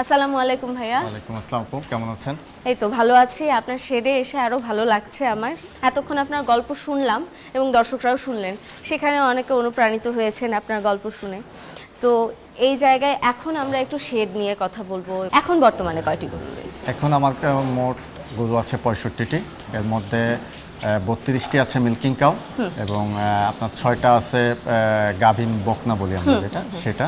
আসসালামু আলাইকুম ভাইয়া। ওয়ালাইকুম আসসালাম আপু কেমন আছেন? এই তো ভালো আছি আপনার শেডে এসে আরও ভালো লাগছে আমার। এতক্ষণ আপনার গল্প শুনলাম এবং দর্শকরাও শুনলেন। সেখানে অনেকে অনুপ্রাণিত হয়েছেন আপনার গল্প শুনে। তো এই জায়গায় এখন আমরা একটু শেড নিয়ে কথা বলব। এখন বর্তমানে কয়টি গরু রয়েছে? এখন আমার মোট গরু আছে পঁয়ষট্টিটি। এর মধ্যে বত্রিশটি আছে মিল্কিং কাউ এবং আপনার ছয়টা আছে গাভিন বকনা বলি আমরা যেটা সেটা।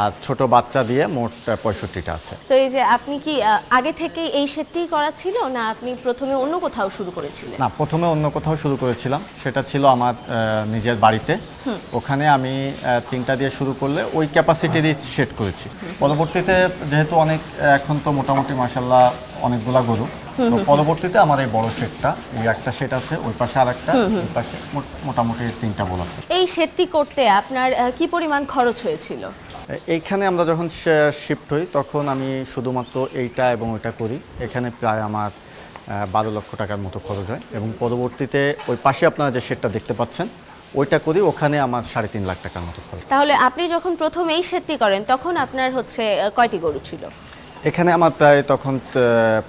আর ছোট বাচ্চা দিয়ে মোট পঁয়ষট্টিটা আছে। তো এই যে আপনি কি আগে থেকে এই সেটটি করা ছিল না আপনি প্রথমে অন্য কোথাও শুরু করেছিলেন? না প্রথমে অন্য কোথাও শুরু করেছিলাম। সেটা ছিল আমার নিজের বাড়িতে। ওখানে আমি তিনটা দিয়ে শুরু করলে ওই ক্যাপাসিটি দিয়ে সেট করেছি। পরবর্তীতে যেহেতু অনেক এখন তো মোটামুটি মাসাল্লাহ অনেকগুলা গরু। তো পরবর্তীতে আমার এই বড় সেটটা এই একটা সেট আছে ওই পাশে আর একটা ওই পাশে মোটামুটি তিনটা বলা এই শেডটি করতে আপনার কি পরিমাণ খরচ হয়েছিল? এইখানে আমরা যখন শিফট হই তখন আমি শুধুমাত্র এইটা এবং ওইটা করি। এখানে প্রায় আমার বারো লক্ষ টাকার মতো খরচ হয়। এবং পরবর্তীতে ওই পাশে আপনারা যে শেডটা দেখতে পাচ্ছেন ওইটা করি ওখানে আমার সাড়ে তিন লাখ টাকার মতো খরচ। তাহলে আপনি যখন প্রথম এই শেডটি করেন তখন আপনার হচ্ছে কয়টি গরু ছিল? এখানে আমার প্রায় তখন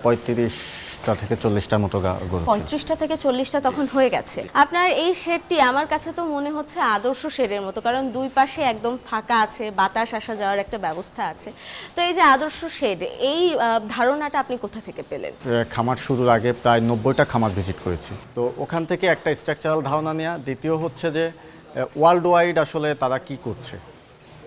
পঁয়ত্রিশটা থেকে চল্লিশটার মতো গরু পঁয়ত্রিশটা থেকে চল্লিশটা তখন হয়ে গেছে। আপনার এই শেডটি আমার কাছে তো মনে হচ্ছে আদর্শ শেডের মতো কারণ দুই পাশে একদম ফাঁকা আছে বাতাস আসা যাওয়ার একটা ব্যবস্থা আছে। তো এই যে আদর্শ শেড এই ধারণাটা আপনি কোথা থেকে পেলেন? খামার শুরুর আগে প্রায় নব্বইটা খামার ভিজিট করেছি। তো ওখান থেকে একটা স্ট্রাকচারাল ধারণা নেওয়া দ্বিতীয় হচ্ছে যে ওয়ার্ল্ড ওয়াইড আসলে তারা কি করছে?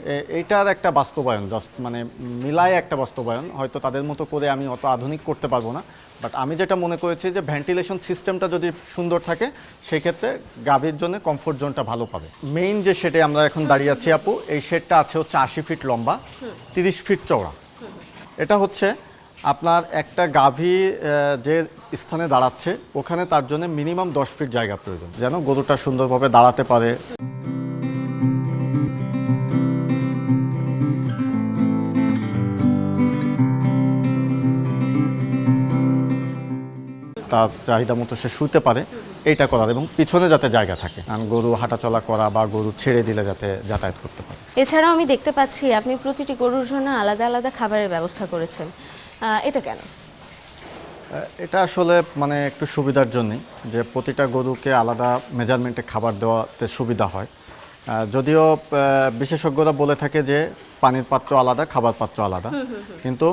এ- এইটার একটা বাস্তবায়ন জাস্ট মানে মিলায় একটা বাস্তবায়ন। হয়তো তাদের মতো করে আমি অত আধুনিক করতে পারব না। বাট আমি যেটা মনে করেছি যে ভেন্টিলেশন সিস্টেমটা যদি সুন্দর থাকে, সেক্ষেত্রে গাভীর জন্য কমফোর্ট জোনটা ভালো পাবে। মেইন যে শেডে আমরা এখন দাঁড়িয়ে আছি আপু, এই শেডটা আছে হচ্ছে আশি ফিট লম্বা, তিরিশ ফিট চওড়া। এটা হচ্ছে আপনার একটা গাভী যে স্থানে দাঁড়াচ্ছে, ওখানে তার জন্য মিনিমাম দশ ফিট জায়গা প্রয়োজন, যেন গরুটা সুন্দরভাবে দাঁড়াতে পারে। তার চাহিদা মতো সে শুতে পারে এইটা করার এবং পিছনে যাতে জায়গা থাকে। কারণ গরু হাঁটাচলা করা বা গরু ছেড়ে দিলে যাতে যাতায়াত করতে পারে। এছাড়াও আমি দেখতে পাচ্ছি আপনি প্রতিটি গরুর জন্য আলাদা আলাদা খাবারের ব্যবস্থা করেছেন। এটা কেন? এটা আসলে মানে একটু সুবিধার জন্যই যে প্রতিটা গরুকে আলাদা মেজারমেন্টে খাবার দেওয়াতে সুবিধা হয়। যদিও বিশেষজ্ঞরা বলে থাকে যে পানির পাত্র আলাদা খাবার পাত্র আলাদা। কিন্তু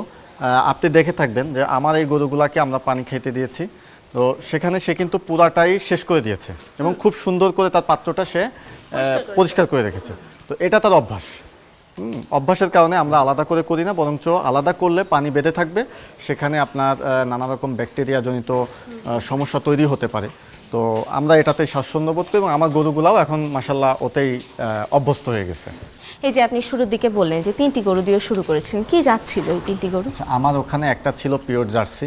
আপনি দেখে থাকবেন যে আমার এই গরুগুলাকে আমরা পানি খেতে দিয়েছি। তো সেখানে সে কিন্তু পুরাটাই শেষ করে দিয়েছে এবং খুব সুন্দর করে তার পাত্রটা সে পরিষ্কার করে রেখেছে। তো এটা তার অভ্যাস। অভ্যাসের কারণে আমরা আলাদা করে করি না বরঞ্চ আলাদা করলে পানি বেঁধে থাকবে। সেখানে আপনার নানা রকম ব্যাকটেরিয়া জনিত সমস্যা তৈরি হতে পারে। তো আমরা এটাতে স্বাচ্ছন্দ্য বোধ করি এবং আমার গরুগুলাও এখন মাসাল্লাহ ওতেই অভ্যস্ত হয়ে গেছে। এই যে আপনি শুরুর দিকে বললেন যে তিনটি গরু দিয়ে শুরু করেছিলেন কি যাচ্ছিল এই তিনটি গরু? আচ্ছা, আমার ওখানে একটা ছিল পিওর জার্সি।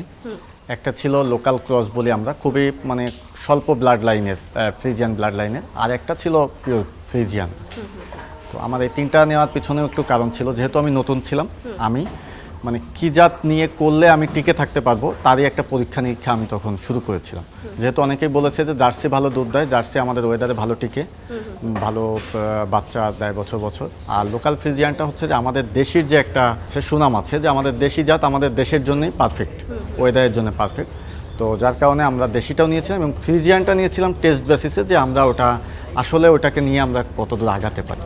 একটা ছিল লোকাল ক্রস বলি আমরা, খুবই মানে স্বল্প ব্লাড লাইনের ফ্রিজিয়ান ব্লাড লাইনের আর একটা ছিল পিওর ফ্রিজিয়ান তো আমার এই তিনটা নেওয়ার পিছনেও একটু কারণ ছিল, যেহেতু আমি নতুন ছিলাম, আমি মানে কি জাত নিয়ে করলে আমি টিকে থাকতে পারব, তারই একটা পরীক্ষা নিরীক্ষা আমি তখন শুরু করেছিলাম। যেহেতু অনেকেই বলেছে যে জার্সি ভালো দুধ দেয়, জার্সি আমাদের ওয়েদারে ভালো টিকে ভালো বাচ্চা দেয় বছর বছর। আর লোকাল ফ্রিজিয়ানটা হচ্ছে যে আমাদের দেশির যে একটা সুনাম আছে, যে আমাদের দেশি জাত আমাদের দেশের জন্যই পারফেক্ট ওয়েদারের জন্য পারফেক্ট তো যার কারণে আমরা দেশিটাও নিয়েছিলাম এবং ফ্রিজিয়ানটা নিয়েছিলাম টেস্ট বেসিসে যে আমরা ওটা আসলে ওটাকে নিয়ে আমরা কতদূর আগাতে পারি।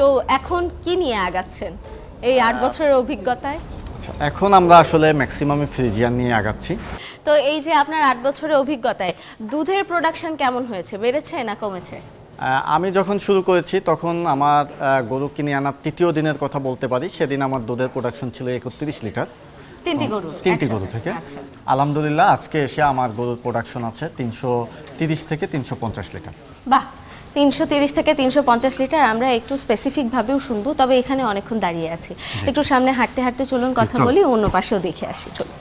তো এখন কি নিয়ে আগাচ্ছেন? এই আট বছরের অভিজ্ঞতায়? আচ্ছা এখন আমরা আসলে ম্যাক্সিমামে ফ্রিজিয়ান নিয়ে আগাচ্ছি। তো এই যে আপনার আট বছরের অভিজ্ঞতায় দুধের প্রোডাকশন কেমন হয়েছে? বেড়েছে না কমেছে? আমি যখন শুরু করেছি তখন আমার গরু কিনে আনার তৃতীয় দিনের কথা বলতে পারি। সেদিন আমার দুধের প্রোডাকশন ছিল একত্রিশ লিটার। তিনটি গরু তিনটি গরু থেকে। আচ্ছা। আলহামদুলিল্লাহ আজকে এসে আমার গরুর প্রোডাকশন আছে তিনশো তিরিশ থেকে তিনশো পঞ্চাশ লিটার। বাহ তিনশো তিরিশ থেকে তিনশো পঞ্চাশ লিটার আমরা একটু স্পেসিফিকভাবেও শুনব তবে এখানে অনেকক্ষণ দাঁড়িয়ে আছি। একটু সামনে হাঁটতে হাঁটতে চলুন কথা বলি অন্য পাশেও দেখে আসি চলুন।